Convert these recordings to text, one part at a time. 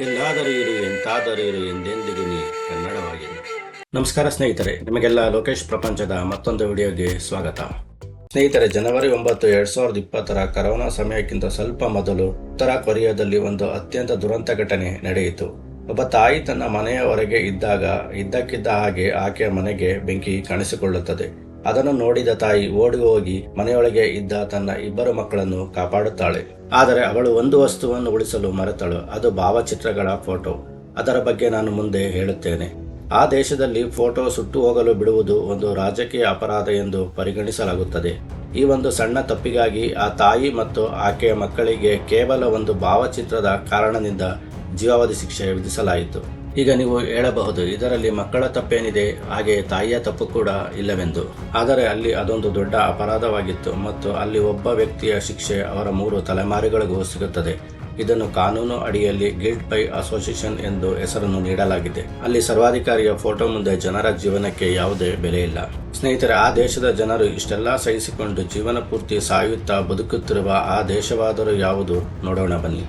ಎಲ್ಲಾದರೂ ಇರು, ಎಂತಾದರೂ ಇರು ಎಂದೆಂದಿಗೂ ನೀ ನಮಸ್ಕಾರ ಸ್ನೇಹಿತರೆ, ನಿಮಗೆಲ್ಲ ಲೋಕೇಶ್ ಪ್ರಪಂಚದ ಮತ್ತೊಂದು ವಿಡಿಯೋಗೆ ಸ್ವಾಗತ. ಸ್ನೇಹಿತರೆ, ಜನವರಿ ಒಂಬತ್ತು ಎರಡ್ ಸಾವಿರದ ಇಪ್ಪತ್ತರ ಕರೋನಾ ಸಮಯಕ್ಕಿಂತ ಸ್ವಲ್ಪ ಮೊದಲು ಉತ್ತರ ಕೊರಿಯಾದಲ್ಲಿ ಒಂದು ಅತ್ಯಂತ ದುರಂತ ಘಟನೆ ನಡೆಯಿತು. ಒಬ್ಬ ತಾಯಿ ತನ್ನ ಮನೆಯವರೆಗೆ ಇದ್ದಾಗ, ಇದ್ದಕ್ಕಿದ್ದ ಹಾಗೆ ಆಕೆಯ ಮನೆಗೆ ಬೆಂಕಿ ಕಾಣಿಸಿಕೊಳ್ಳುತ್ತದೆ. ಅದನ್ನು ನೋಡಿದ ತಾಯಿ ಓಡಿ ಹೋಗಿ ಮನೆಯೊಳಗೆ ಇದ್ದ ತನ್ನ ಇಬ್ಬರು ಮಕ್ಕಳನ್ನು ಕಾಪಾಡುತ್ತಾಳೆ. ಆದರೆ ಅವಳು ಒಂದು ವಸ್ತುವನ್ನು ಉಳಿಸಲು ಮರೆತಳು. ಅದು ಭಾವಚಿತ್ರಗಳ ಫೋಟೋ. ಅದರ ಬಗ್ಗೆ ನಾನು ಮುಂದೆ ಹೇಳುತ್ತೇನೆ. ಆ ದೇಶದಲ್ಲಿ ಫೋಟೋ ಸುಟ್ಟು ಹೋಗಲು ಬಿಡುವುದು ಒಂದು ರಾಜಕೀಯ ಅಪರಾಧ ಎಂದು ಪರಿಗಣಿಸಲಾಗುತ್ತದೆ. ಈ ಒಂದು ಸಣ್ಣ ತಪ್ಪಿಗಾಗಿ ಆ ತಾಯಿ ಮತ್ತು ಆಕೆಯ ಮಕ್ಕಳಿಗೆ ಕೇವಲ ಒಂದು ಭಾವಚಿತ್ರದ ಕಾರಣದಿಂದ ಜೀವಾವಧಿ ಶಿಕ್ಷೆ ವಿಧಿಸಲಾಯಿತು. ಈಗ ನೀವು ಹೇಳಬಹುದು, ಇದರಲ್ಲಿ ಮಕ್ಕಳ ತಪ್ಪೇನಿದೆ, ಹಾಗೆ ತಾಯಿಯ ತಪ್ಪು ಕೂಡ ಇಲ್ಲವೆಂದು. ಆದರೆ ಅಲ್ಲಿ ಅದೊಂದು ದೊಡ್ಡ ಅಪರಾಧವಾಗಿತ್ತು ಮತ್ತು ಅಲ್ಲಿ ಒಬ್ಬ ವ್ಯಕ್ತಿಯ ಶಿಕ್ಷೆ ಅವರ ಮೂರು ತಲೆಮಾರುಗಳಿಗೂ ಸಿಗುತ್ತದೆ. ಇದನ್ನು ಕಾನೂನು ಅಡಿಯಲ್ಲಿ ಗಿಲ್ಟ್ ಬೈ ಅಸೋಸಿಯೇಷನ್ ಎಂದು ಹೆಸರನ್ನು ನೀಡಲಾಗಿದೆ. ಅಲ್ಲಿ ಸರ್ವಾಧಿಕಾರಿಯ ಫೋಟೋ ಮುಂದೆ ಜನರ ಜೀವನಕ್ಕೆ ಯಾವುದೇ ಬೆಲೆ ಇಲ್ಲ. ಸ್ನೇಹಿತರೆ, ಆ ದೇಶದ ಜನರು ಇಷ್ಟೆಲ್ಲ ಸಹಿಸಿಕೊಂಡು ಜೀವನ ಪೂರ್ತಿ ಸಾಯುತ್ತಾ ಬದುಕುತ್ತಿರುವ ಆ ದೇಶವಾದರೂ ಯಾವುದು ನೋಡೋಣ ಬನ್ನಿ.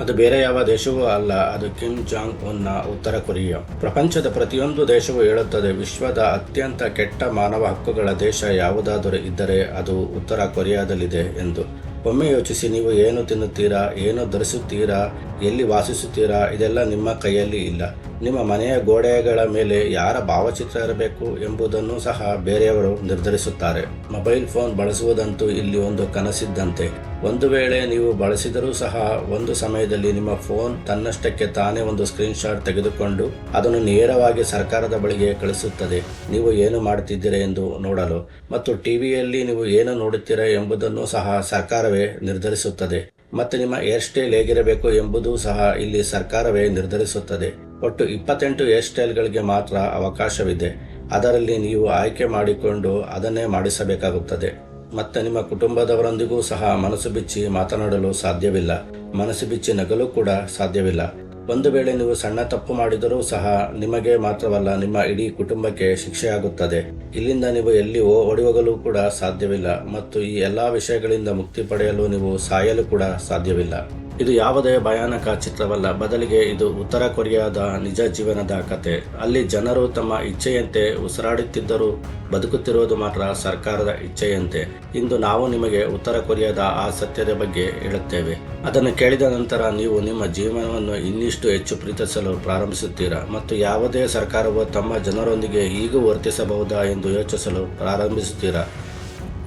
ಅದು ಬೇರೆ ಯಾವ ದೇಶವೂ ಅಲ್ಲ, ಅದು ಕಿಮ್ ಜಾಂಗ್ ಉನ್ನ ಉತ್ತರ ಕೊರಿಯಾ. ಪ್ರಪಂಚದ ಪ್ರತಿಯೊಂದು ದೇಶವೂ ಹೇಳುತ್ತದೆ, ವಿಶ್ವದ ಅತ್ಯಂತ ಕೆಟ್ಟ ಮಾನವ ಹಕ್ಕುಗಳ ದೇಶ ಯಾವುದಾದರೂ ಇದ್ದರೆ ಅದು ಉತ್ತರ ಕೊರಿಯಾದಲ್ಲಿದೆ ಎಂದು. ಒಮ್ಮೆ ಯೋಚಿಸಿ, ನೀವು ಏನು ತಿನ್ನುತ್ತೀರಾ, ಏನು ಧರಿಸುತ್ತೀರಾ, ಎಲ್ಲಿ ವಾಸಿಸುತ್ತೀರಾ, ಇದೆಲ್ಲ ನಿಮ್ಮ ಕೈಯಲ್ಲಿ ಇಲ್ಲ. ನಿಮ್ಮ ಮನೆಯ ಗೋಡೆಗಳ ಮೇಲೆ ಯಾರ ಭಾವಚಿತ್ರ ಇರಬೇಕು ಎಂಬುದನ್ನು ಸಹ ಬೇರೆಯವರು ನಿರ್ಧರಿಸುತ್ತಾರೆ. ಮೊಬೈಲ್ ಫೋನ್ ಬಳಸುವುದಂತೂ ಇಲ್ಲಿ ಒಂದು ಕನಸಿದ್ದಂತೆ. ಒಂದು ವೇಳೆ ನೀವು ಬಳಸಿದರೂ ಸಹ ಒಂದು ಸಮಯದಲ್ಲಿ ನಿಮ್ಮ ಫೋನ್ ತನ್ನಷ್ಟಕ್ಕೆ ತಾನೇ ಒಂದು ಸ್ಕ್ರೀನ್ ಶಾಟ್ ತೆಗೆದುಕೊಂಡು ಅದನ್ನು ನೇರವಾಗಿ ಸರ್ಕಾರದ ಬಳಿಗೆ ಕಳಿಸುತ್ತದೆ. ನೀವು ಏನು ಮಾಡುತ್ತಿದ್ದೀರಾ ಎಂದು ನೋಡಲು ಮತ್ತು ಟಿವಿಯಲ್ಲಿ ನೀವು ಏನು ನೋಡುತ್ತೀರಾ ಎಂಬುದನ್ನು ಸಹ ಸರ್ಕಾರವೇ ನಿರ್ಧರಿಸುತ್ತದೆ. ಮತ್ತು ನಿಮ್ಮ ಹೇರ್ ಸ್ಟೈಲ್ ಹೇಗಿರಬೇಕು ಎಂಬುದು ಸಹ ಇಲ್ಲಿ ಸರ್ಕಾರವೇ ನಿರ್ಧರಿಸುತ್ತದೆ. ಒಟ್ಟು ಇಪ್ಪತ್ತೆಂಟು ಹೇರ್ ಸ್ಟೈಲ್ಗಳಿಗೆ ಮಾತ್ರ ಅವಕಾಶವಿದೆ. ಅದರಲ್ಲಿ ನೀವು ಆಯ್ಕೆ ಮಾಡಿಕೊಂಡು ಅದನ್ನೇ ಮಾಡಿಸಬೇಕಾಗುತ್ತದೆ. ಮತ್ತೆ ನಿಮ್ಮ ಕುಟುಂಬದವರೊಂದಿಗೂ ಸಹ ಮನಸ್ಸು ಬಿಚ್ಚಿ ಮಾತನಾಡಲು ಸಾಧ್ಯವಿಲ್ಲ. ಮನಸ್ಸು ಬಿಚ್ಚಿ ನಗಲು ಕೂಡ ಸಾಧ್ಯವಿಲ್ಲ. ಒಂದು ವೇಳೆ ನೀವು ಸಣ್ಣ ತಪ್ಪು ಮಾಡಿದರೂ ಸಹ ನಿಮಗೆ ಮಾತ್ರವಲ್ಲ, ನಿಮ್ಮ ಇಡೀ ಕುಟುಂಬಕ್ಕೆ ಶಿಕ್ಷೆಯಾಗುತ್ತದೆ. ಇಲ್ಲಿಂದ ನೀವು ಎಲ್ಲಿ ಓಡಿ ಹೋಗಲು ಕೂಡ ಸಾಧ್ಯವಿಲ್ಲ. ಮತ್ತು ಈ ಎಲ್ಲಾ ವಿಷಯಗಳಿಂದ ಮುಕ್ತಿ ಪಡೆಯಲು ನೀವು ಸಾಯಲು ಕೂಡ ಸಾಧ್ಯವಿಲ್ಲ. ಇದು ಯಾವುದೇ ಭಯಾನಕ ಚಿತ್ರವಲ್ಲ. ಬದಲಿಗೆ ಇದು ಉತ್ತರ ಕೊರಿಯಾದ ನಿಜ ಜೀವನದ ಕತೆ. ಅಲ್ಲಿ ಜನರು ತಮ್ಮ ಇಚ್ಛೆಯಂತೆ ಉಸಿರಾಡುತ್ತಿದ್ದರೂ ಬದುಕುತ್ತಿರುವುದು ಮಾತ್ರ ಸರ್ಕಾರದ ಇಚ್ಛೆಯಂತೆ. ಇಂದು ನಾವು ನಿಮಗೆ ಉತ್ತರ ಕೊರಿಯಾದ ಆ ಸತ್ಯದ ಬಗ್ಗೆ ಹೇಳುತ್ತೇವೆ. ಅದನ್ನು ಕೇಳಿದ ನಂತರ ನೀವು ನಿಮ್ಮ ಜೀವನವನ್ನು ಇನ್ನಿಷ್ಟು ಹೆಚ್ಚು ಪ್ರೀತಿಸಲು ಪ್ರಾರಂಭಿಸುತ್ತೀರಾ? ಮತ್ತು ಯಾವುದೇ ಸರ್ಕಾರವು ತಮ್ಮ ಜನರೊಂದಿಗೆ ಹೀಗೂ ವರ್ತಿಸಬಹುದಾ ಎಂದು ಯೋಚಿಸಲು ಪ್ರಾರಂಭಿಸುತ್ತೀರಾ?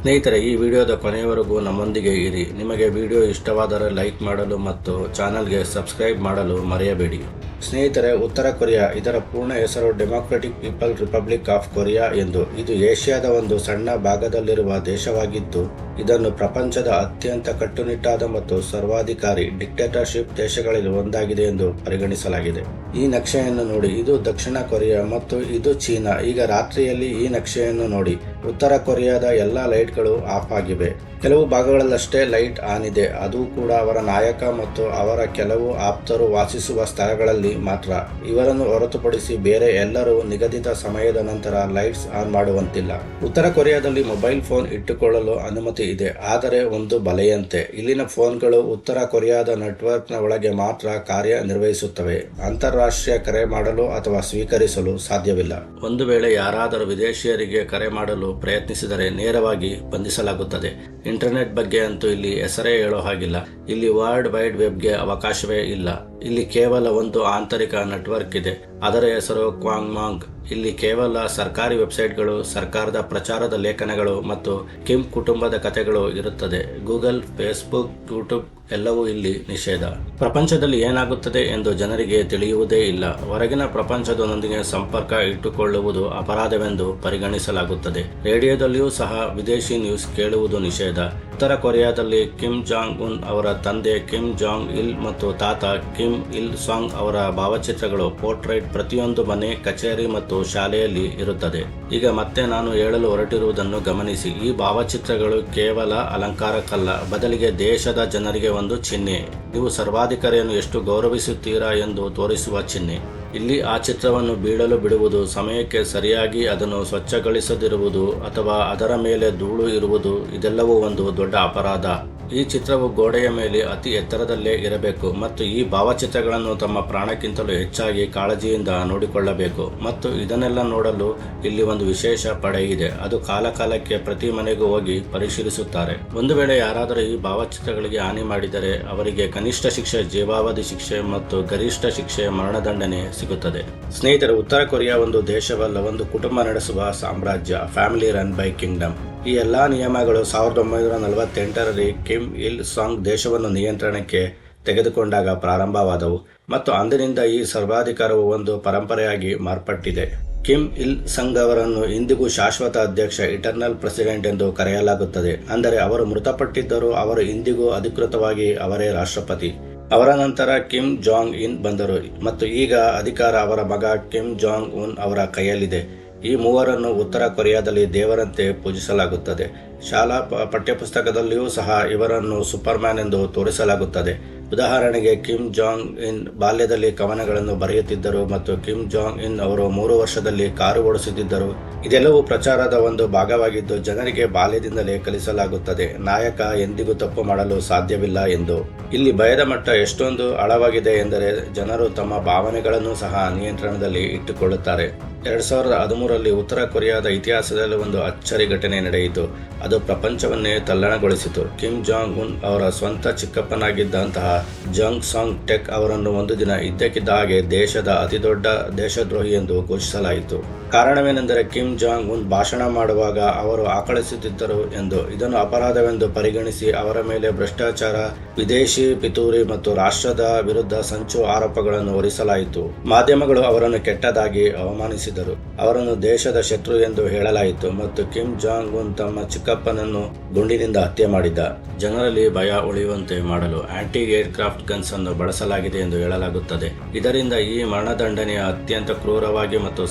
ಸ್ನೇಹಿತರೆ, ಈ ವಿಡಿಯೋದ ಕೊನೆಯವರೆಗೂ ನಮ್ಮೊಂದಿಗೆ ಇರಿ. ನಿಮಗೆ ವಿಡಿಯೋ ಇಷ್ಟವಾದರೆ ಲೈಕ್ ಮಾಡಲು ಮತ್ತು ಚಾನಲ್ಗೆ ಸಬ್ಸ್ಕ್ರೈಬ್ ಮಾಡಲು ಮರೆಯಬೇಡಿ. ಸ್ನೇಹಿತರೆ, ಉತ್ತರ ಕೊರಿಯಾ, ಇದರ ಪೂರ್ಣ ಹೆಸರು democratic people republic of Korea ಎಂದು. ಇದು ಏಷ್ಯಾದ ಒಂದು ಸಣ್ಣ ಭಾಗದಲ್ಲಿರುವ ದೇಶವಾಗಿದ್ದು ಇದನ್ನು ಪ್ರಪಂಚದ ಅತ್ಯಂತ ಕಟ್ಟುನಿಟ್ಟಾದ ಮತ್ತು ಸರ್ವಾಧಿಕಾರಿ ಡಿಕ್ಟೇಟರ್ಶಿಪ್ ದೇಶಗಳಲ್ಲಿ ಒಂದಾಗಿದೆ ಎಂದು ಪರಿಗಣಿಸಲಾಗಿದೆ. ಈ ನಕ್ಷೆಯನ್ನು ನೋಡಿ, ಇದು ದಕ್ಷಿಣ ಕೊರಿಯಾ ಮತ್ತು ಇದು ಚೀನಾ. ಈಗ ರಾತ್ರಿಯಲ್ಲಿ ಈ ನಕ್ಷೆಯನ್ನು ನೋಡಿ, ಉತ್ತರ ಕೊರಿಯಾದ ಎಲ್ಲ ಲೈಟ್ಗಳು ಆಫ್ ಆಗಿವೆ. ಕೆಲವು ಭಾಗಗಳಲ್ಲಷ್ಟೇ ಲೈಟ್ ಆನ್ ಇದೆ. ಅದು ಕೂಡ ಅವರ ನಾಯಕ ಮತ್ತು ಅವರ ಕೆಲವು ಆಪ್ತರು ವಾಸಿಸುವ ಸ್ಥಳಗಳಲ್ಲಿ ಮಾತ್ರ. ಇವರನ್ನು ಹೊರತುಪಡಿಸಿ ಬೇರೆ ಎಲ್ಲರೂ ನಿಗದಿತ ಸಮಯದ ನಂತರ ಲೈಟ್ಸ್ ಆನ್ ಮಾಡುವಂತಿಲ್ಲ. ಉತ್ತರ ಕೊರಿಯಾದಲ್ಲಿ ಮೊಬೈಲ್ ಫೋನ್ ಇಟ್ಟುಕೊಳ್ಳಲು ಅನುಮತಿ ಇದೆ. ಆದರೆ ಒಂದು ಬಲೆಯಂತೆ. ಇಲ್ಲಿನ ಫೋನ್ಗಳು ಉತ್ತರ ಕೊರಿಯಾದ ನೆಟ್ವರ್ಕ್ನ ಒಳಗೆ ಮಾತ್ರ ಕಾರ್ಯನಿರ್ವಹಿಸುತ್ತವೆ. ಅಂತಾರಾಷ್ಟ್ರೀಯ ಕರೆ ಮಾಡಲು ಅಥವಾ ಸ್ವೀಕರಿಸಲು ಸಾಧ್ಯವಿಲ್ಲ. ಒಂದು ವೇಳೆ ಯಾರಾದರೂ ವಿದೇಶಿಯರಿಗೆ ಕರೆ ಮಾಡಲು ಪ್ರಯತ್ನಿಸಿದರೆ ನೇರವಾಗಿ ಬಂಧಿಸಲಾಗುತ್ತದೆ. ಇಂಟರ್ನೆಟ್ ಬಗ್ಗೆ ಅಂತೂ ಇಲ್ಲಿ ಹೆಸರೇ ಹೇಳೋ ಹಾಗಿಲ್ಲ. ಇಲ್ಲಿ ವರ್ಲ್ಡ್ ವೈಡ್ ವೆಬ್ಗೆ ಅವಕಾಶವೇ ಇಲ್ಲ. ಇಲ್ಲಿ ಕೇವಲ ಒಂದು ಆಂತರಿಕ ನೆಟ್ವರ್ಕ್ ಇದೆ. ಅದರ ಹೆಸರು ಕ್ವಾಂಗ್ ಮಾಂಗ್ ಇಲ್ಲಿ ಕೇವಲ ಸರ್ಕಾರಿ ವೆಬ್ಸೈಟ್ಗಳು ಸರ್ಕಾರದ ಪ್ರಚಾರದ ಲೇಖನಗಳು ಮತ್ತು ಕಿಮ್ ಕುಟುಂಬದ ಕಥೆಗಳು ಇರುತ್ತದೆ. ಗೂಗಲ್ ಫೇಸ್ಬುಕ್ ಯೂಟ್ಯೂಬ್ ಎಲ್ಲವೂ ಇಲ್ಲಿ ನಿಷೇಧ. ಪ್ರಪಂಚದಲ್ಲಿ ಏನಾಗುತ್ತದೆ ಎಂದು ಜನರಿಗೆ ತಿಳಿಯುವುದೇ ಇಲ್ಲ. ಹೊರಗಿನ ಪ್ರಪಂಚದೊಂದಿಗೆ ಸಂಪರ್ಕ ಇಟ್ಟುಕೊಳ್ಳುವುದು ಅಪರಾಧವೆಂದು ಪರಿಗಣಿಸಲಾಗುತ್ತದೆ. ರೇಡಿಯೋದಲ್ಲಿಯೂ ಸಹ ವಿದೇಶಿ ನ್ಯೂಸ್ ಕೇಳುವುದು ನಿಷೇಧ. ಉತ್ತರ ಕೊರಿಯಾದಲ್ಲಿ ಕಿಮ್ ಜಾಂಗ್ ಉನ್ ಅವರ ತಂದೆ ಕಿಮ್ ಜಾಂಗ್ ಇಲ್ ಮತ್ತು ತಾತ ಕಿಮ್ ಇಲ್ ಸಾಂಗ್ ಅವರ ಭಾವಚಿತ್ರಗಳು ಪೋರ್ಟ್ರೈಟ್ ಪ್ರತಿಯೊಂದು ಮನೆ, ಕಚೇರಿ ಮತ್ತು ಶಾಲೆಯಲ್ಲಿ ಇರುತ್ತದೆ. ಈಗ ಮತ್ತೆ ನಾನು ಹೇಳಲು ಹೊರಟಿರುವುದನ್ನು ಗಮನಿಸಿ. ಈ ಭಾವಚಿತ್ರಗಳು ಕೇವಲ ಅಲಂಕಾರಕ್ಕಲ್ಲ. ಬದಲಿಗೆ ದೇಶದ ಜನರಿಗೆ ಒಂದು ಚಿಹ್ನೆ. ನೀವು ಸರ್ವಾಧಿಕಾರಿಯನ್ನು ಎಷ್ಟು ಗೌರವಿಸುತ್ತೀರಾ ಎಂದು ತೋರಿಸುವ ಚಿಹ್ನೆ. ಇಲ್ಲಿ ಆ ಚಿತ್ರವನ್ನು ಬೀಳಲು ಬಿಡುವುದು, ಸಮಯಕ್ಕೆ ಸರಿಯಾಗಿ ಅದನ್ನು ಸ್ವಚ್ಛಗೊಳಿಸದಿರುವುದು ಅಥವಾ ಅದರ ಮೇಲೆ ಧೂಳು ಇರುವುದು ಇದೆಲ್ಲವೂ ಒಂದು ದೊಡ್ಡ ಅಪರಾಧ. ಈ ಚಿತ್ರವು ಗೋಡೆಯ ಮೇಲೆ ಅತಿ ಎತ್ತರದಲ್ಲೇ ಇರಬೇಕು ಮತ್ತು ಈ ಭಾವಚಿತ್ರಗಳನ್ನು ತಮ್ಮ ಪ್ರಾಣಕ್ಕಿಂತಲೂ ಹೆಚ್ಚಾಗಿ ಕಾಳಜಿಯಿಂದ ನೋಡಿಕೊಳ್ಳಬೇಕು ಮತ್ತು ಇದನ್ನೆಲ್ಲ ನೋಡಲು ಇಲ್ಲಿ ಒಂದು ವಿಶೇಷ ಪಡೆ ಇದೆ. ಅದು ಕಾಲಕಾಲಕ್ಕೆ ಪ್ರತಿ ಮನೆಗೂ ಹೋಗಿ ಪರಿಶೀಲಿಸುತ್ತಾರೆ. ಒಂದು ವೇಳೆ ಯಾರಾದರೂ ಈ ಭಾವಚಿತ್ರಗಳಿಗೆ ಹಾನಿ ಮಾಡಿದರೆ ಅವರಿಗೆ ಕನಿಷ್ಠ ಶಿಕ್ಷೆ, ಜೀವಾವಧಿ ಶಿಕ್ಷೆ ಮತ್ತು ಗರಿಷ್ಠ ಶಿಕ್ಷೆ ಮರಣದಂಡನೆ ಸಿಗುತ್ತದೆ. ಸ್ನೇಹಿತರು, ಉತ್ತರ ಕೊರಿಯಾ ಒಂದು ದೇಶವಲ್ಲ, ಒಂದು ಕುಟುಂಬ ನಡೆಸುವ ಸಾಮ್ರಾಜ್ಯ, ಫ್ಯಾಮಿಲಿ ರನ್ ಬೈ ಕಿಂಗ್ಡಮ್. ಈ ಎಲ್ಲ ನಿಯಮಗಳು ಸಾವಿರದ ಒಂಬೈನೂರ ನಲವತ್ತೆಂಟರಲ್ಲಿ ಕಿಮ್ ಇಲ್ ಸಾಂಗ್ ದೇಶವನ್ನು ನಿಯಂತ್ರಣಕ್ಕೆ ತೆಗೆದುಕೊಂಡಾಗ ಪ್ರಾರಂಭವಾದವು ಮತ್ತು ಅಂದಿನಿಂದ ಈ ಸರ್ವಾಧಿಕಾರವು ಒಂದು ಪರಂಪರೆಯಾಗಿ ಮಾರ್ಪಟ್ಟಿದೆ. ಕಿಮ್ ಇಲ್ ಸಂಗ್ ಅವರನ್ನು ಇಂದಿಗೂ ಶಾಶ್ವತ ಅಧ್ಯಕ್ಷ, ಇಟರ್ನಲ್ ಪ್ರೆಸಿಡೆಂಟ್ ಎಂದು ಕರೆಯಲಾಗುತ್ತದೆ. ಅಂದರೆ ಅವರು ಮೃತಪಟ್ಟಿದ್ದರೂ ಅವರು ಇಂದಿಗೂ ಅಧಿಕೃತವಾಗಿ ಅವರೇ ರಾಷ್ಟ್ರಪತಿ. ಅವರ ನಂತರ ಕಿಮ್ ಜಾಂಗ್ ಇನ್ ಬಂದರು ಮತ್ತು ಈಗ ಅಧಿಕಾರ ಅವರ ಮಗ ಕಿಮ್ ಜಾಂಗ್ ಉನ್ ಅವರ ಕೈಯಲ್ಲಿದೆ. ಈ ಮೂವರನ್ನು ಉತ್ತರ ಕೊರಿಯಾದಲ್ಲಿ ದೇವರಂತೆ ಪೂಜಿಸಲಾಗುತ್ತದೆ. ಶಾಲಾ ಪಠ್ಯಪುಸ್ತಕದಲ್ಲಿಯೂ ಸಹ ಇವರನ್ನು ಸೂಪರ್ಮ್ಯಾನ್ ಎಂದು ತೋರಿಸಲಾಗುತ್ತದೆ. ಉದಾಹರಣೆಗೆ, ಕಿಮ್ ಜಾಂಗ್ ಇನ್ ಬಾಲ್ಯದಲ್ಲಿ ಕವನಗಳನ್ನು ಬರೆಯುತ್ತಿದ್ದರು ಮತ್ತು ಕಿಮ್ ಜಾಂಗ್ ಇನ್ ಅವರು ಮೂರು ವರ್ಷದಲ್ಲಿ ಕಾರು ಓಡಿಸುತ್ತಿದ್ದರು. ಇದೆಲ್ಲವೂ ಪ್ರಚಾರದ ಒಂದು ಭಾಗವಾಗಿದ್ದು, ಜನರಿಗೆ ಬಾಲ್ಯದಿಂದಲೇ ಕಲಿಸಲಾಗುತ್ತದೆ. ನಾಯಕ ಎಂದಿಗೂ ತಪ್ಪು ಮಾಡಲು ಸಾಧ್ಯವಿಲ್ಲ ಎಂದು. ಇಲ್ಲಿ ಭಯದ ಮಟ್ಟ ಎಷ್ಟೊಂದು ಆಳವಾಗಿದೆ ಎಂದರೆ, ಜನರು ತಮ್ಮ ಭಾವನೆಗಳನ್ನು ಸಹ ನಿಯಂತ್ರಣದಲ್ಲಿ ಇಟ್ಟುಕೊಳ್ಳುತ್ತಾರೆ. ಎರಡ್ ಸಾವಿರದ ಹದಿಮೂರರಲ್ಲಿ ಉತ್ತರ ಕೊರಿಯಾದ ಇತಿಹಾಸದಲ್ಲಿ ಒಂದು ಅಚ್ಚರಿ ಘಟನೆ ನಡೆಯಿತು. ಅದು ಪ್ರಪಂಚವನ್ನೇ ತಲ್ಲಣಗೊಳಿಸಿತು. ಕಿಮ್ ಜಾಂಗ್ ಉನ್ ಅವರ ಸ್ವಂತ ಚಿಕ್ಕಪ್ಪನಾಗಿದ್ದಂತಹ ಜಾಂಗ್ ಸಾಂಗ್ ಟೆಕ್ ಅವರನ್ನು ಒಂದು ದಿನ ಇದ್ದಕ್ಕಿದ್ದ ಹಾಗೆ ದೇಶದ ಅತಿದೊಡ್ಡ ದೇಶದ್ರೋಹಿ ಎಂದು ಘೋಷಿಸಲಾಯಿತು. ಕಾರಣವೇನೆಂದರೆ ಕಿಮ್ ಜಾಂಗ್ ಉನ್ ಭಾಷಣ ಮಾಡುವಾಗ ಅವರು ಆಕಳಿಸುತ್ತಿದ್ದರು ಎಂದು, ಇದನ್ನು ಅಪರಾಧವೆಂದು ಪರಿಗಣಿಸಿ ಅವರ ಮೇಲೆ ಭ್ರಷ್ಟಾಚಾರ, ವಿದೇಶಿ ಪಿತೂರಿ ಮತ್ತು ರಾಷ್ಟ್ರದ ವಿರುದ್ಧ ಸಂಚು ಆರೋಪಗಳನ್ನು ಹೊರಿಸಲಾಯಿತು. ಮಾಧ್ಯಮಗಳು ಅವರನ್ನು ಕೆಟ್ಟದಾಗಿ ಅವಮಾನಿಸಿದರು. ಅವರನ್ನು ದೇಶದ ಶತ್ರು ಎಂದು ಹೇಳಲಾಯಿತು ಮತ್ತು ಕಿಮ್ ಜಾಂಗ್ ಉನ್ ತಮ್ಮ ಚಿಕ್ಕಪ್ಪನನ್ನು ಗುಂಡಿನಿಂದ ಹತ್ಯೆ ಮಾಡಿದ್ದ. ಜನರಲ್ಲಿ ಭಯ ಉಳಿಯುವಂತೆ ಮಾಡಲು ಆಂಟಿ ಏರ್ಕ್ರಾಫ್ಟ್ ಗನ್ಸ್ ಅನ್ನು ಬಳಸಲಾಗಿದೆ ಎಂದು ಹೇಳಲಾಗುತ್ತದೆ. ಇದರಿಂದ ಈ ಮರಣದಂಡನೆಯ ಅತ್ಯಂತ ಕ್ರೂರವಾಗಿ ಮತ್ತು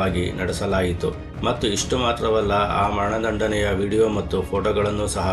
ಸಾರ್ವಜನಿಕವಾಗಿ ನಡೆಸಲಾಯಿತು. ಮತ್ತು ಇಷ್ಟು ಮಾತ್ರವಲ್ಲ ಆ ಮರಣದಂಡನೆಯ ವಿಡಿಯೋ ಮತ್ತು ಫೋಟೋಗಳನ್ನು ಸಹ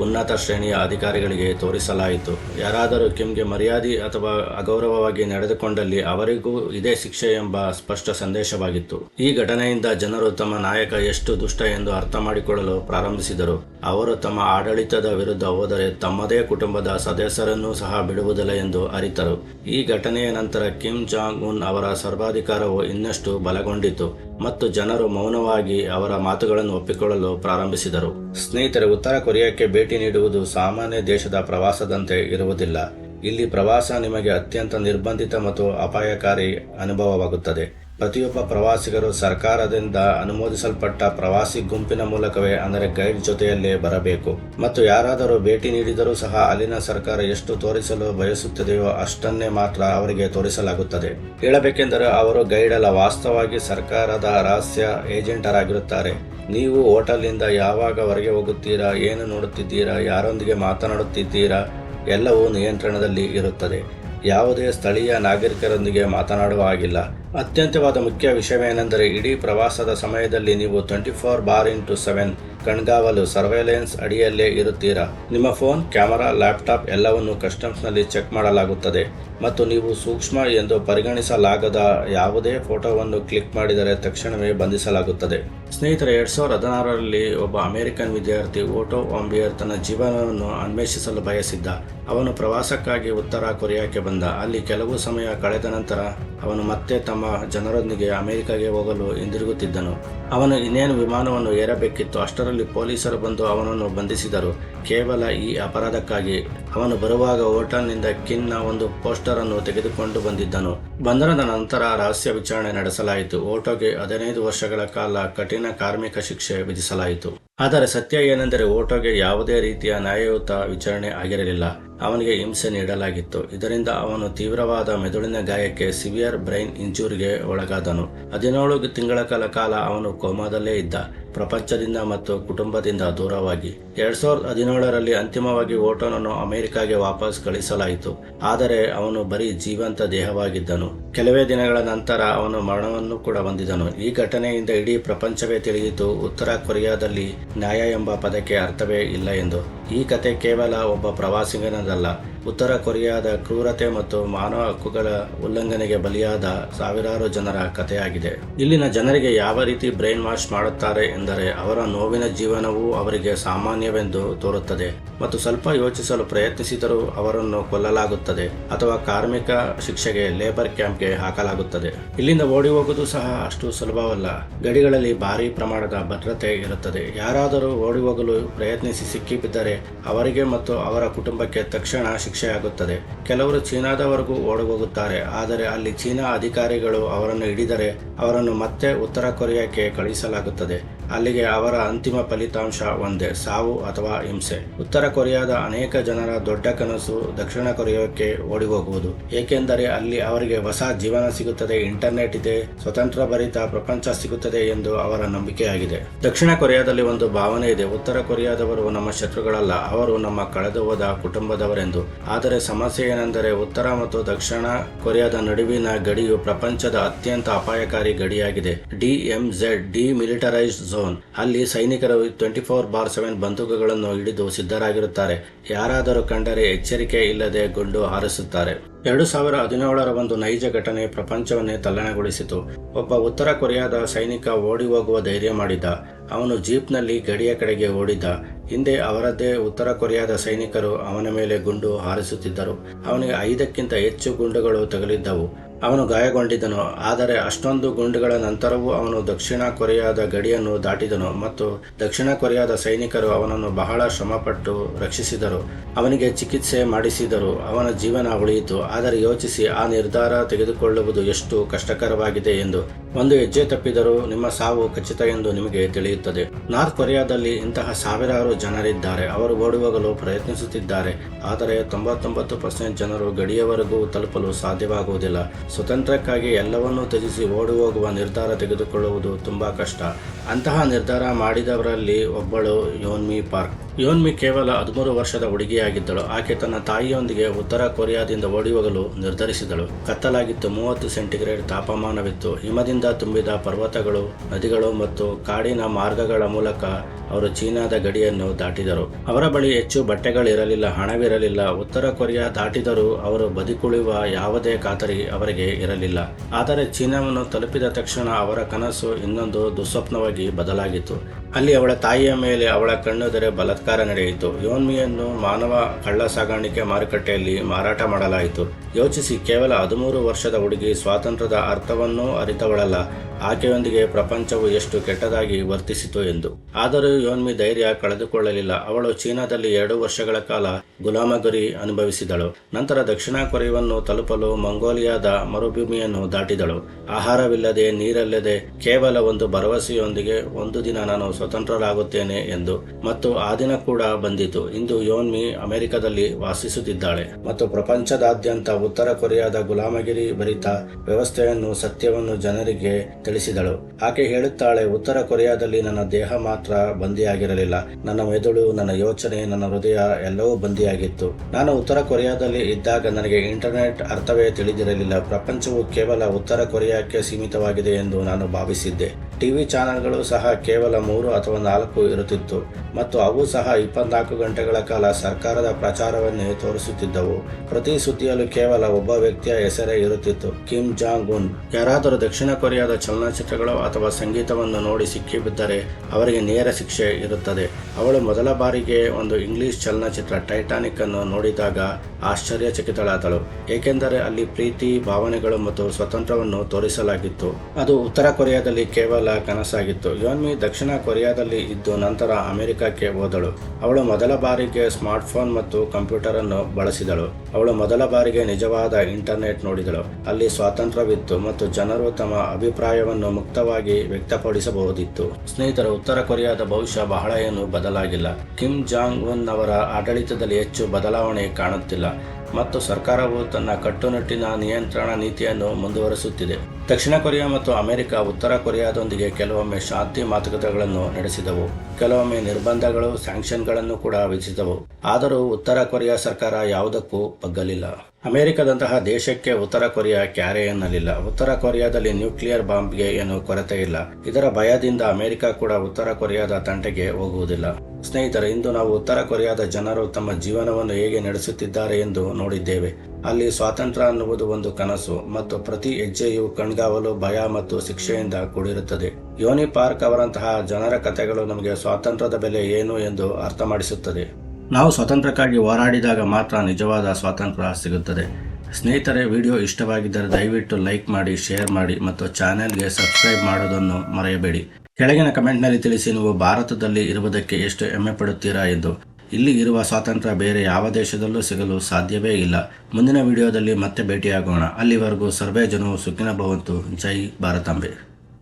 ಉನ್ನತ ಶ್ರೇಣಿಯ ಅಧಿಕಾರಿಗಳಿಗೆ ತೋರಿಸಲಾಯಿತು. ಯಾರಾದರೂ ಕಿಮ್ಗೆ ಮರ್ಯಾದೆ ಅಥವಾ ಅಗೌರವವಾಗಿ ನಡೆದುಕೊಂಡಲ್ಲಿ ಅವರಿಗೂ ಇದೇ ಶಿಕ್ಷೆ ಎಂಬ ಸ್ಪಷ್ಟ ಸಂದೇಶವಾಗಿತ್ತು. ಈ ಘಟನೆಯಿಂದ ಜನರು ತಮ್ಮ ನಾಯಕ ಎಷ್ಟು ದುಷ್ಟ ಎಂದು ಅರ್ಥ ಮಾಡಿಕೊಳ್ಳಲು ಪ್ರಾರಂಭಿಸಿದರು. ಅವರು ತಮ್ಮ ಆಡಳಿತದ ವಿರುದ್ಧ ಹೋದರೆ ತಮ್ಮದೇ ಕುಟುಂಬದ ಸದಸ್ಯರನ್ನೂ ಸಹ ಬಿಡುವುದಿಲ್ಲ ಎಂದು ಅರಿತರು. ಈ ಘಟನೆಯ ನಂತರ ಕಿಮ್ ಜಾಂಗ್ ಉನ್ ಅವರ ಸರ್ವಾಧಿಕಾರವು ಇನ್ನಷ್ಟು ಬಲಗೊಂಡಿತು ಮತ್ತು ಜನರು ಮೌನವಾಗಿ ಅವರ ಮಾತುಗಳನ್ನು ಒಪ್ಪಿಕೊಳ್ಳಲು ಪ್ರಾರಂಭಿಸಿದರು. ಸ್ನೇಹಿತರೆ, ಉತ್ತರ ಕೊರಿಯಾಕ್ಕೆ ಭೇಟಿ ನೀಡುವುದು ಸಾಮಾನ್ಯ ದೇಶದ ಪ್ರವಾಸದಂತೆ ಇರುವುದಿಲ್ಲ. ಇಲ್ಲಿ ಪ್ರವಾಸ ನಿಮಗೆ ಅತ್ಯಂತ ನಿರ್ಬಂಧಿತ ಮತ್ತು ಅಪಾಯಕಾರಿ ಅನುಭವವಾಗುತ್ತದೆ. ಪ್ರತಿಯೊಬ್ಬ ಪ್ರವಾಸಿಗರು ಸರ್ಕಾರದಿಂದ ಅನುಮೋದಿಸಲ್ಪಟ್ಟ ಪ್ರವಾಸಿ ಗುಂಪಿನ ಮೂಲಕವೇ, ಅಂದರೆ ಗೈಡ್ ಜೊತೆಯಲ್ಲೇ ಬರಬೇಕು. ಮತ್ತು ಯಾರಾದರೂ ಭೇಟಿ ನೀಡಿದರೂ ಸಹ ಅಲ್ಲಿನ ಸರ್ಕಾರ ಎಷ್ಟು ತೋರಿಸಲು ಬಯಸುತ್ತದೆಯೋ ಅಷ್ಟನ್ನೇ ಮಾತ್ರ ಅವರಿಗೆ ತೋರಿಸಲಾಗುತ್ತದೆ. ಹೇಳಬೇಕೆಂದರೆ ಅವರು ಗೈಡ್ ಅಲ್ಲ, ವಾಸ್ತವವಾಗಿ ಸರ್ಕಾರದ ರಹಸ್ಯ ಏಜೆಂಟರಾಗಿರುತ್ತಾರೆ. ನೀವು ಹೋಟೆಲ್ನಿಂದ ಯಾವಾಗ ಹೊರಗೆ ಹೋಗುತ್ತೀರಾ, ಏನು ನೋಡುತ್ತಿದ್ದೀರಾ, ಯಾರೊಂದಿಗೆ ಮಾತನಾಡುತ್ತಿದ್ದೀರಾ, ಎಲ್ಲವೂ ನಿಯಂತ್ರಣದಲ್ಲಿ ಇರುತ್ತದೆ. ಯಾವುದೇ ಸ್ಥಳೀಯ ನಾಗರಿಕರೊಂದಿಗೆ ಮಾತನಾಡುವ ಹಾಗಿಲ್ಲ. ಅತ್ಯಂತವಾದ ಮುಖ್ಯ ವಿಷಯವೇನೆಂದರೆ ಇಡೀ ಪ್ರವಾಸದ ಸಮಯದಲ್ಲಿ ನೀವು twenty four bar into seven ಕಣ್ಗಾವಲು ಸರ್ವೇಲೆನ್ಸ್ ಅಡಿಯಲ್ಲೇ ಇರುತ್ತೀರಾ? ನಿಮ್ಮ ಫೋನ್ ಕ್ಯಾಮರಾ ಲ್ಯಾಪ್ಟಾಪ್ ಎಲ್ಲವನ್ನು ಕಸ್ಟಮ್ಸ್ನಲ್ಲಿ ಚೆಕ್ ಮಾಡಲಾಗುತ್ತದೆ. ಮತ್ತು ನೀವು ಸೂಕ್ಷ್ಮ ಎಂದು ಪರಿಗಣಿಸಲಾಗದ ಯಾವುದೇ ಫೋಟೋವನ್ನು ಕ್ಲಿಕ್ ಮಾಡಿದರೆ ತಕ್ಷಣವೇ ಬಂಧಿಸಲಾಗುತ್ತದೆ. ಸ್ನೇಹಿತರೆ, ಎರಡ್ ಸಾವಿರದ ಹದಿನಾರರಲ್ಲಿ ಒಬ್ಬ ಅಮೆರಿಕನ್ ವಿದ್ಯಾರ್ಥಿ ಓಟೋ ಆಂಬಿಯರ್ ತನ್ನ ಜೀವನವನ್ನು ಅನ್ವೇಷಿಸಲು ಬಯಸಿದ್ದ. ಅವನು ಪ್ರವಾಸಕ್ಕಾಗಿ ಉತ್ತರ ಕೊರಿಯಾಕ್ಕೆ ಬಂದ. ಅಲ್ಲಿ ಕೆಲವು ಸಮಯ ಕಳೆದ ನಂತರ ಅವನು ಮತ್ತೆ ತಮ್ಮ ಜನರೊಂದಿಗೆ ಅಮೆರಿಕಾಗೆ ಹೋಗಲು ಹಿಂದಿರುಗುತ್ತಿದ್ದನು. ಅವನು ಇನ್ನೇನು ವಿಮಾನವನ್ನು ಏರಬೇಕಿತ್ತು, ಅಷ್ಟರಲ್ಲಿ ಪೊಲೀಸರು ಬಂದು ಅವನನ್ನು ಬಂಧಿಸಿದರು. ಕೇವಲ ಈ ಅಪರಾಧಕ್ಕಾಗಿ. ಅವನು ಬರುವಾಗ ಹೋಟೆಲ್ನಿಂದ ಕಿನ್ನ ಒಂದು ಪೋಸ್ಟರ್ ಅನ್ನು ತೆಗೆದುಕೊಂಡು ಬಂದಿದ್ದನು. ಬಂಧನದ ನಂತರ ರಹಸ್ಯ ವಿಚಾರಣೆ ನಡೆಸಲಾಯಿತು. ಓಟೋಗೆ ಹದಿನೈದು ವರ್ಷಗಳ ಕಾಲ ಕಠಿಣ ಕಾರ್ಮಿಕ ಶಿಕ್ಷೆ ವಿಧಿಸಲಾಯಿತು. ಆದರೆ ಸತ್ಯ ಏನೆಂದರೆ ಓಟೋಗೆ ಯಾವುದೇ ರೀತಿಯ ನ್ಯಾಯಯುತ ವಿಚಾರಣೆ ಆಗಿರಲಿಲ್ಲ. ಅವನಿಗೆ ಹಿಂಸೆ ನೀಡಲಾಗಿತ್ತು. ಇದರಿಂದ ಅವನು ತೀವ್ರವಾದ ಮೆದುಳಿನ ಗಾಯಕ್ಕೆ ಸಿವಿಯರ್ ಬ್ರೈನ್ ಇಂಜೂರಿಗೆ ಒಳಗಾದನು. ಹದಿನೇಳು ತಿಂಗಳ ಕಾಲ ಕಾಲ ಅವನು ಕೋಮಾದಲ್ಲೇ ಇದ್ದ. ಪ್ರಪಂಚದಿಂದ ಮತ್ತು ಕುಟುಂಬದಿಂದ ದೂರವಾಗಿ ಎರಡ್ ಸಾವಿರದ ಹದಿನೇಳರಲ್ಲಿ ಅಂತಿಮವಾಗಿ ಓಟೋನನ್ನು ಅಮೆರಿಕಾಗೆ ವಾಪಸ್ ಕಳಿಸಲಾಯಿತು. ಆದರೆ ಅವನು ಬರೀ ಜೀವಂತ ದೇಹವಾಗಿದ್ದನು. ಕೆಲವೇ ದಿನಗಳ ನಂತರ ಅವನು ಮರಣವನ್ನು ಕೂಡ ಹೊಂದಿದನು. ಈ ಘಟನೆಯಿಂದ ಇಡೀ ಪ್ರಪಂಚವೇ ತಿಳಿಯಿತು, ಉತ್ತರ ಕೊರಿಯಾದಲ್ಲಿ ನ್ಯಾಯ ಎಂಬ ಪದಕ್ಕೆ ಅರ್ಥವೇ ಇಲ್ಲ ಎಂದು. ಈ ಕತೆ ಕೇವಲ ಒಬ್ಬ ಪ್ರವಾಸಿಗನದಲ್ಲ, ಉತ್ತರ ಕೊರಿಯಾದ ಕ್ರೂರತೆ ಮತ್ತು ಮಾನವ ಹಕ್ಕುಗಳ ಉಲ್ಲಂಘನೆಗೆ ಬಲಿಯಾದ ಸಾವಿರಾರು ಜನರ ಕಥೆಯಾಗಿದೆ. ಇಲ್ಲಿನ ಜನರಿಗೆ ಯಾವ ರೀತಿ ಬ್ರೈನ್ ವಾಶ್ ಮಾಡುತ್ತಾರೆ ಎಂದರೆ ಅವರ ನೋವಿನ ಜೀವನವು ಅವರಿಗೆ ಸಾಮಾನ್ಯವೆಂದು ತೋರುತ್ತದೆ ಮತ್ತು ಸ್ವಲ್ಪ ಯೋಚಿಸಲು ಪ್ರಯತ್ನಿಸಿದರೂ ಅವರನ್ನು ಕೊಲ್ಲಲಾಗುತ್ತದೆ ಅಥವಾ ಕಾರ್ಮಿಕ ಶಿಕ್ಷೆಗೆ ಲೇಬರ್ ಕ್ಯಾಂಪ್ಗೆ ಹಾಕಲಾಗುತ್ತದೆ. ಇಲ್ಲಿಂದ ಓಡಿ ಹೋಗುವುದು ಸಹ ಅಷ್ಟು ಸುಲಭವಲ್ಲ. ಗಡಿಗಳಲ್ಲಿ ಭಾರಿ ಪ್ರಮಾಣದ ಭದ್ರತೆ ಇರುತ್ತದೆ. ಯಾರಾದರೂ ಓಡಿ ಹೋಗಲು ಪ್ರಯತ್ನಿಸಿ ಸಿಕ್ಕಿಬಿದ್ದರೆ ಅವರಿಗೆ ಮತ್ತು ಅವರ ಕುಟುಂಬಕ್ಕೆ ತಕ್ಷಣ ಶಿಕ್ಷೆಯಾಗುತ್ತದೆ. ಕೆಲವರು ಚೀನಾದವರೆಗೂ ಓಡಿ ಹೋಗುತ್ತಾರೆ. ಆದರೆ ಅಲ್ಲಿ ಚೀನಾ ಅಧಿಕಾರಿಗಳು ಅವರನ್ನು ಹಿಡಿದರೆ ಅವರನ್ನು ಮತ್ತೆ ಉತ್ತರ ಕೊರಿಯಾಕ್ಕೆ ಕಳುಹಿಸಲಾಗುತ್ತದೆ. ಅಲ್ಲಿಗೆ ಅವರ ಅಂತಿಮ ಫಲಿತಾಂಶ ಒಂದೇ, ಸಾವು ಅಥವಾ ಹಿಂಸೆ. ಉತ್ತರ ಕೊರಿಯಾದ ಅನೇಕ ಜನರ ದೊಡ್ಡ ಕನಸು ದಕ್ಷಿಣ ಕೊರಿಯಾಕ್ಕೆ ಓಡಿ ಹೋಗುವುದು ಏಕೆಂದರೆ ಅಲ್ಲಿ ಅವರಿಗೆ ಹೊಸ ಜೀವನ ಸಿಗುತ್ತದೆ, ಇಂಟರ್ನೆಟ್ ಇದೆ ಸ್ವತಂತ್ರ ಭರಿತ ಪ್ರಪಂಚ ಸಿಗುತ್ತದೆ ಎಂದು ಅವರ ನಂಬಿಕೆಯಾಗಿದೆ. ದಕ್ಷಿಣ ಕೊರಿಯಾದಲ್ಲಿ ಒಂದು ಭಾವನೆ ಇದೆ, ಉತ್ತರ ಕೊರಿಯಾದವರು ನಮ್ಮ ಶತ್ರುಗಳಲ್ಲ, ಅವರು ನಮ್ಮ ಕಳೆದು ಹೋದ ಕುಟುಂಬದವರೆಂದು. ಆದರೆ ಸಮಸ್ಯೆ ಏನೆಂದರೆ ಉತ್ತರ ಮತ್ತು ದಕ್ಷಿಣ ಕೊರಿಯಾದ ನಡುವಿನ ಗಡಿಯು ಪ್ರಪಂಚದ ಅತ್ಯಂತ ಅಪಾಯಕಾರಿ ಗಡಿಯಾಗಿದೆ. ಡಿಎಂಝೆಡ್ ಡಿಮಿಲಿಟರೈಸ್ಡ್ ಝೋನ್. ಅಲ್ಲಿ ಸೈನಿಕರು ಟ್ವೆಂಟಿ ಫೋರ್ ಬಾರ್ ಸೆವೆನ್ ಬಂದೂಕುಗಳನ್ನು ಹಿಡಿದು ಸಿದ್ಧರಾಗಿರುತ್ತಾರೆ. ಯಾರಾದರೂ ಕಂಡರೆ ಎಚ್ಚರಿಕೆ ಇಲ್ಲದೆ ಗುಂಡು ಹಾರಿಸುತ್ತಾರೆ. ಎರಡು ಸಾವಿರ ಹದಿನೇಳರ ಒಂದು ನೈಜ ಘಟನೆ ಪ್ರಪಂಚವನ್ನೇ ತಲ್ಲಣಗೊಳಿಸಿತು. ಒಬ್ಬ ಉತ್ತರ ಕೊರಿಯಾದ ಸೈನಿಕ ಓಡಿ ಹೋಗುವ ಧೈರ್ಯ ಮಾಡಿದ್ದ ಅವನು ಜೀಪ್ನಲ್ಲಿ ಗಡಿಯ ಕಡೆಗೆ ಓಡಿದ್ದ ಹಿಂದೆ ಅವರದ್ದೇ ಉತ್ತರ ಕೊರಿಯಾದ ಸೈನಿಕರು ಅವನ ಮೇಲೆ ಗುಂಡು ಹಾರಿಸುತ್ತಿದ್ದರು. ಅವನಿಗೆ ಐದಕ್ಕಿಂತ ಹೆಚ್ಚು ಗುಂಡುಗಳು ತಗುಲಿದ್ದವು. ಅವನು ಗಾಯಗೊಂಡಿದ್ದನು, ಆದರೆ ಅಷ್ಟೊಂದು ಗುಂಡುಗಳ ನಂತರವೂ ಅವನು ದಕ್ಷಿಣ ಕೊರಿಯಾದ ಗಡಿಯನ್ನು ದಾಟಿದನು ಮತ್ತು ದಕ್ಷಿಣ ಕೊರಿಯಾದ ಸೈನಿಕರು ಅವನನ್ನು ಬಹಳ ಶ್ರಮಪಟ್ಟು ರಕ್ಷಿಸಿದರು. ಅವನಿಗೆ ಚಿಕಿತ್ಸೆ ಮಾಡಿಸಿದರು, ಅವನ ಜೀವನ ಉಳಿಯಿತು, ಆದರೆ ಯೋಚಿಸಿ ಆ ನಿರ್ಧಾರ ತೆಗೆದುಕೊಳ್ಳುವುದು ಎಷ್ಟು ಕಷ್ಟಕರವಾಗಿದೆ ಎಂದು. ಒಂದು ಹೆಜ್ಜೆ ತಪ್ಪಿದರೂ ನಿಮ್ಮ ಸಾವು ಖಚಿತ ಎಂದು ನಿಮಗೆ ತಿಳಿಯುತ್ತದೆ. ನಾರ್ತ್ ಕೊರಿಯಾದಲ್ಲಿ ಇಂತಹ ಸಾವಿರಾರು ಜನರಿದ್ದಾರೆ, ಅವರು ಓಡುವಾಗಲು ಪ್ರಯತ್ನಿಸುತ್ತಿದ್ದಾರೆ, ಆದರೆ ತೊಂಬತ್ತೊಂಬತ್ತು ಪರ್ಸೆಂಟ್ ಜನರು ಗಡಿಯವರೆಗೂ ತಲುಪಲು ಸಾಧ್ಯವಾಗುವುದಿಲ್ಲ. ಸ್ವತಂತ್ರಕ್ಕಾಗಿ ಎಲ್ಲವನ್ನೂ ತ್ಯಜಿಸಿ ಓಡಿ ಹೋಗುವ ನಿರ್ಧಾರ ತೆಗೆದುಕೊಳ್ಳುವುದು ತುಂಬಾ ಕಷ್ಟ. ಅಂತಹ ನಿರ್ಧಾರ ಮಾಡಿದವರಲ್ಲಿ ಒಬ್ಬಳು ಯೋನ್ಮಿ ಪಾರ್ಕ್. ಯೋನ್ಮಿ ಕೇವಲ ಹದಿಮೂರು ವರ್ಷದ ಹುಡುಗಿಯಾಗಿದ್ದಳು. ಆಕೆ ತನ್ನ ತಾಯಿಯೊಂದಿಗೆ ಉತ್ತರ ಕೊರಿಯಾದಿಂದ ಓಡಿ ಹೋಗಲು ನಿರ್ಧರಿಸಿದಳು. ಕತ್ತಲಾಗಿತ್ತು. ಮೂವತ್ತು ಸೆಂಟಿಗ್ರೇಡ್ ತಾಪಮಾನವಿತ್ತು. ಹಿಮದಿಂದ ತುಂಬಿದ ಪರ್ವತಗಳು, ನದಿಗಳು ಮತ್ತು ಕಾಡಿನ ಮಾರ್ಗಗಳ ಮೂಲಕ ಅವರು ಚೀನಾದ ಗಡಿಯನ್ನು ದಾಟಿದರು. ಅವರ ಬಳಿ ಹೆಚ್ಚು ಬಟ್ಟೆಗಳಿರಲಿಲ್ಲ, ಹಣವಿರಲಿಲ್ಲ. ಉತ್ತರ ಕೊರಿಯಾ ದಾಟಿದರೂ ಅವರು ಬದುಕುಳಿಯುವ ಯಾವುದೇ ಖಾತರಿ ಅವರಿಗೆ ಇರಲಿಲ್ಲ. ಆದರೆ ಚೀನಾವನ್ನು ತಲುಪಿದ ತಕ್ಷಣ ಅವರ ಕನಸು ಇನ್ನೊಂದು ದುಸ್ವಪ್ನವಾಗಿ ಬದಲಾಗಿತ್ತು. ಅಲ್ಲಿ ಅವಳ ತಾಯಿಯ ಮೇಲೆ ಅವಳ ಕಣ್ಣೆದುರೆ ಬಲತ್ಕಾರ ನಡೆಯಿತು. ಯೋನ್ಮಿಯನ್ನು ಮಾನವ ಕಳ್ಳ ಸಾಗಾಣಿಕೆ ಮಾರುಕಟ್ಟೆಯಲ್ಲಿ ಮಾರಾಟ ಮಾಡಲಾಯಿತು. ಯೋಚಿಸಿ ಕೇವಲ ಹದಿಮೂರು ವರ್ಷದ ಹುಡುಗಿ ಸ್ವಾತಂತ್ರ್ಯದ ಅರ್ಥವನ್ನೂ ಅರಿತವಳಲ್ಲ. ಆಕೆಯೊಂದಿಗೆ ಪ್ರಪಂಚವು ಎಷ್ಟು ಕೆಟ್ಟದಾಗಿ ವರ್ತಿಸಿತು ಎಂದು. ಆದರೂ ಯೋನ್ಮಿ ಧೈರ್ಯ ಕಳೆದುಕೊಳ್ಳಲಿಲ್ಲ. ಅವಳು ಚೀನಾದಲ್ಲಿ ಎರಡು ವರ್ಷಗಳ ಕಾಲ ಗುಲಾಮಗಿರಿ ಅನುಭವಿಸಿದಳು. ನಂತರ ದಕ್ಷಿಣ ಕೊರಿಯವನ್ನು ತಲುಪಲು ಮಂಗೋಲಿಯಾದ ಮರುಭೂಮಿಯನ್ನು ದಾಟಿದಳು. ಆಹಾರವಿಲ್ಲದೆ, ನೀರಲ್ಲದೆ, ಕೇವಲ ಒಂದು ಭರವಸೆಯೊಂದಿಗೆ ಒಂದು ದಿನ ನಾನು ಸ್ವತಂತ್ರರಾಗುತ್ತೇನೆ ಎಂದು. ಮತ್ತು ಆ ದಿನ ಕೂಡ ಬಂದಿತು. ಇಂದು ಯೋನ್ಮಿ ಅಮೆರಿಕದಲ್ಲಿ ವಾಸಿಸುತ್ತಿದ್ದಾಳೆ. ಮತ್ತು ಪ್ರಪಂಚದಾದ್ಯಂತ ಉತ್ತರ ಕೊರಿಯಾದ ಗುಲಾಮಗಿರಿ ಭರಿತ ವ್ಯವಸ್ಥೆಯನ್ನು ಸತ್ಯವನ್ನು ಜನರಿಗೆ ತಿಳಿಸಿದಳು. ಆಕೆ ಹೇಳುತ್ತಾಳೆ, ಉತ್ತರ ಕೊರಿಯಾದಲ್ಲಿ ನನ್ನ ದೇಹ ಮಾತ್ರ ಬಂದಿಯಾಗಿರಲಿಲ್ಲ. ನನ್ನ ಮೆದುಳು, ನನ್ನ ಯೋಚನೆ, ನನ್ನ ಹೃದಯ ಎಲ್ಲವೂ ಬಂದಿಯಾಗಿತ್ತು. ನಾನು ಉತ್ತರ ಕೊರಿಯಾದಲ್ಲಿ ಇದ್ದಾಗ ನನಗೆ ಇಂಟರ್ನೆಟ್ ಅರ್ಥವೇ ತಿಳಿದಿರಲಿಲ್ಲ. ಪ್ರಪಂಚವು ಕೇವಲ ಉತ್ತರ ಕೊರಿಯಾಕ್ಕೆ ಸೀಮಿತವಾಗಿದೆ ಎಂದು ನಾನು ಭಾವಿಸಿದ್ದೆ. ಟಿವಿ ಚಾನೆಲ್ಗಳು ಸಹ ಕೇವಲ ಮೂರು ಅಥವಾ ನಾಲ್ಕು ಇರುತ್ತಿತ್ತು. ಮತ್ತು ಅವು ಸಹ ಇಪ್ಪತ್ನಾಲ್ಕು ಗಂಟೆಗಳ ಕಾಲ ಸರ್ಕಾರದ ಪ್ರಚಾರವನ್ನೇ ತೋರಿಸುತ್ತಿದ್ದವು. ಪ್ರತಿ ಸುದ್ದಿಯಲ್ಲೂ ಕೇವಲ ಒಬ್ಬ ವ್ಯಕ್ತಿಯ ಹೆಸರೇ ಇರುತ್ತಿತ್ತು. ಕಿಮ್ ಜಾಂಗ್ ಉನ್ ಯಾರಾದರೂ ದಕ್ಷಿಣ ಕೊರಿಯಾದ ಚಲನಚಿತ್ರಗಳು ಅಥವಾ ಸಂಗೀತವನ್ನು ನೋಡಿ ಸಿಕ್ಕಿಬಿದ್ದರೆ ಅವರಿಗೆ ನೇರ ಶಿಕ್ಷೆ ಇರುತ್ತದೆ. ಅವಳು ಮೊದಲ ಬಾರಿಗೆ ಒಂದು ಇಂಗ್ಲಿಷ್ ಚಲನಚಿತ್ರ ಟೈಟಾನಿಕ್ ಅನ್ನು ನೋಡಿದಾಗ ಆಶ್ಚರ್ಯಚಕಿತಳಾದಳು. ಏಕೆಂದರೆ ಅಲ್ಲಿ ಪ್ರೀತಿ, ಭಾವನೆಗಳು ಮತ್ತು ಸ್ವತಂತ್ರವನ್ನು ತೋರಿಸಲಾಗಿತ್ತು. ಅದು ಉತ್ತರ ಕೊರಿಯಾದಲ್ಲಿ ಕೇವಲ ಕನಸಾಗಿತ್ತು. ಯೋನ್ಮಿ ದಕ್ಷಿಣ ಕೊರಿಯಾದಲ್ಲಿ ಇದ್ದು ನಂತರ ಅಮೆರಿಕಕ್ಕೆ ಹೋದಳು. ಅವಳು ಮೊದಲ ಬಾರಿಗೆ ಸ್ಮಾರ್ಟ್ಫೋನ್ ಮತ್ತು ಕಂಪ್ಯೂಟರ್ ಅನ್ನು ಬಳಸಿದಳು. ಅವಳು ಮೊದಲ ಬಾರಿಗೆ ನಿಜವಾದ ಇಂಟರ್ನೆಟ್ ನೋಡಿದಳು. ಅಲ್ಲಿ ಸ್ವಾತಂತ್ರ್ಯವಿತ್ತು ಮತ್ತು ಜನರು ತಮ್ಮ ಅಭಿಪ್ರಾಯವನ್ನು ಮುಕ್ತವಾಗಿ ವ್ಯಕ್ತಪಡಿಸಬಹುದಿತ್ತು. ಸ್ನೇಹಿತರು, ಉತ್ತರ ಕೊರಿಯಾದ ಭವಿಷ್ಯ ಬಹಳ ಏನು ಬದಲಾಗಿಲ್ಲ. ಕಿಮ್ ಜಾಂಗ್ ಉನ್ ಅವರ ಆಡಳಿತದಲ್ಲಿ ಹೆಚ್ಚು ಬದಲಾವಣೆ ಕಾಣುತ್ತಿಲ್ಲ. ಮತ್ತು ಸರ್ಕಾರವು ತನ್ನ ಕಟ್ಟುನಿಟ್ಟಿನ ನಿಯಂತ್ರಣ ನೀತಿಯನ್ನು ಮುಂದುವರಿಸುತ್ತಿದೆ. ದಕ್ಷಿಣ ಕೊರಿಯಾ ಮತ್ತು ಅಮೆರಿಕ ಉತ್ತರ ಕೊರಿಯಾದೊಂದಿಗೆ ಕೆಲವೊಮ್ಮೆ ಶಾಂತಿ ಮಾತುಕತೆಗಳನ್ನು ನಡೆಸಿದವು. ಕೆಲವೊಮ್ಮೆ ನಿರ್ಬಂಧಗಳು, ಸ್ಯಾಂಕ್ಷನ್ಗಳನ್ನು ಕೂಡ ವಿಧಿಸಿದವು. ಆದರೂ ಉತ್ತರ ಕೊರಿಯಾ ಸರ್ಕಾರ ಯಾವುದಕ್ಕೂ ಬಗ್ಗಲಿಲ್ಲ. ಅಮೆರಿಕದಂತಹ ದೇಶಕ್ಕೆ ಉತ್ತರ ಕೊರಿಯಾ ಕ್ಯಾರೆ ಎನ್ನಲಿಲ್ಲ. ಉತ್ತರ ಕೊರಿಯಾದಲ್ಲಿ ನ್ಯೂಕ್ಲಿಯರ್ ಬಾಂಬ್ಗೆ ಏನು ಕೊರತೆ ಇಲ್ಲ. ಇದರ ಭಯದಿಂದ ಅಮೆರಿಕ ಕೂಡ ಉತ್ತರ ಕೊರಿಯಾದ ತಂಟೆಗೆ ಹೋಗುವುದಿಲ್ಲ. ಸ್ನೇಹಿತರೆ, ಇಂದು ನಾವು ಉತ್ತರ ಕೊರಿಯಾದ ಜನರು ತಮ್ಮ ಜೀವನವನ್ನು ಹೇಗೆ ನಡೆಸುತ್ತಿದ್ದಾರೆ ಎಂದು ನೋಡಿದ್ದೇವೆ. ಅಲ್ಲಿ ಸ್ವಾತಂತ್ರ್ಯ ಅನ್ನುವುದು ಒಂದು ಕನಸು ಮತ್ತು ಪ್ರತಿ ಹೆಜ್ಜೆಯು ಕಣ್ಗಾವಲು, ಭಯ ಮತ್ತು ಶಿಕ್ಷೆಯಿಂದ ಕೂಡಿರುತ್ತದೆ. ಯೋನಿ ಪಾರ್ಕ್ ಅವರಂತಹ ಜನರ ಕಥೆಗಳು ನಮಗೆ ಸ್ವಾತಂತ್ರ್ಯದ ಬೆಲೆ ಏನು ಎಂದು ಅರ್ಥ ಮಾಡಿಸುತ್ತದೆ ನಾವು ಸ್ವಾತಂತ್ರ್ಯಕ್ಕಾಗಿ ಹೋರಾಡಿದಾಗ ಮಾತ್ರ ನಿಜವಾದ ಸ್ವಾತಂತ್ರ್ಯ ಸಿಗುತ್ತದೆ. ಸ್ನೇಹಿತರೆ, ವಿಡಿಯೋ ಇಷ್ಟವಾಗಿದ್ದರೆ ದಯವಿಟ್ಟು ಲೈಕ್ ಮಾಡಿ, ಶೇರ್ ಮಾಡಿ ಮತ್ತು ಚಾನೆಲ್ಗೆ ಸಬ್ಸ್ಕ್ರೈಬ್ ಮಾಡೋದನ್ನು ಮರೆಯಬೇಡಿ. ಕೆಳಗಿನ ಕಮೆಂಟ್ನಲ್ಲಿ ತಿಳಿಸಿ ನೀವು ಭಾರತದಲ್ಲಿ ಇರುವುದಕ್ಕೆ ಎಷ್ಟು ಹೆಮ್ಮೆ ಪಡುತ್ತೀರಾ ಎಂದು. ಇಲ್ಲಿ ಇರುವ ಸ್ವಾತಂತ್ರ್ಯ ಬೇರೆ ಯಾವ ದೇಶದಲ್ಲೂ ಸಿಗಲು ಸಾಧ್ಯವೇ ಇಲ್ಲ. ಮುಂದಿನ ವಿಡಿಯೋದಲ್ಲಿ ಮತ್ತೆ ಭೇಟಿಯಾಗೋಣ. ಅಲ್ಲಿವರೆಗೂ ಸರ್ವೇ ಜನವು ಸುಖಿನ ಭವಂತು. ಜೈ ಭಾರತಾಂಬೆ.